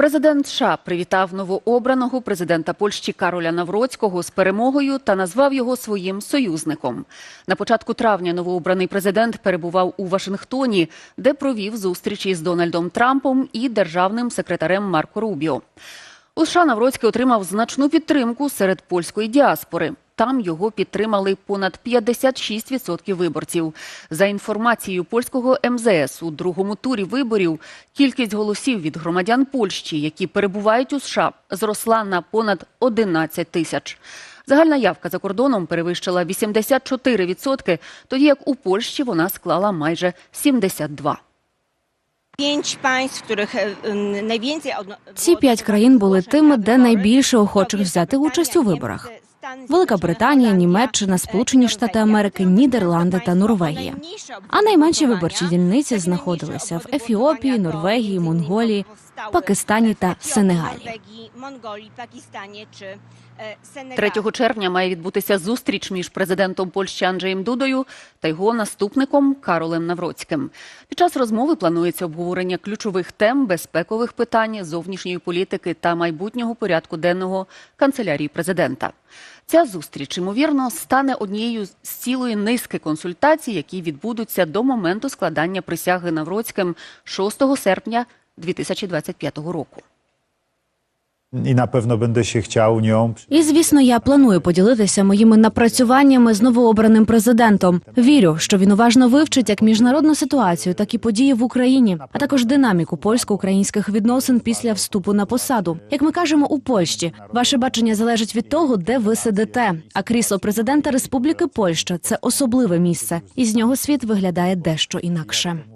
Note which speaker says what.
Speaker 1: Президент США привітав новообраного президента Польщі Кароля Навроцького з перемогою та назвав його своїм союзником. На початку травня новообраний президент перебував у Вашингтоні, де провів зустрічі з Дональдом Трампом і державним секретарем Марко Рубіо. У США Навроцький отримав значну підтримку серед польської діаспори. Там його підтримали понад 56% виборців. За інформацією польського МЗС, у другому турі виборів кількість голосів від громадян Польщі, які перебувають у США, зросла на понад 11 тисяч. Загальна явка за кордоном перевищила 84%, тоді як у Польщі вона склала майже 72%.
Speaker 2: Pięć państw, w których e, m, najwięcej odno-
Speaker 3: Ці п'ять країн були тими, де найбільше охочих взяти участь у виборах. Велика Британія, Німеччина, Сполучені Штати Америки, Нідерланди та Норвегія. А найменші виборчі дільниці знаходилися в Ефіопії, Норвегії, Монголії, Пакистані та Сенегалі.
Speaker 1: 3 червня має відбутися зустріч між президентом Польщі Анджеєм Дудою та його наступником Каролем Навроцьким. Під час розмови планується обговорення ключових тем безпекових питань, зовнішньої політики та майбутнього порядку денного канцелярії президента. Ця зустріч, ймовірно, стане однією з цілої низки консультацій, які відбудуться до моменту складання присяги Навроцьким 6 серпня 2025 року.
Speaker 4: Na pewno będę się chciał nią
Speaker 3: І звісно, я планую поділитися моїми напрацюваннями з новообраним президентом. Вірю, що він уважно вивчить як міжнародну ситуацію, так і події в Україні, а також динаміку польсько-українських відносин після вступу на посаду. Як ми кажемо у Польщі, ваше бачення залежить від того, де ви сидите. А крісло президента Республіки Польща це особливе місце, і з нього світ виглядає дещо інакше.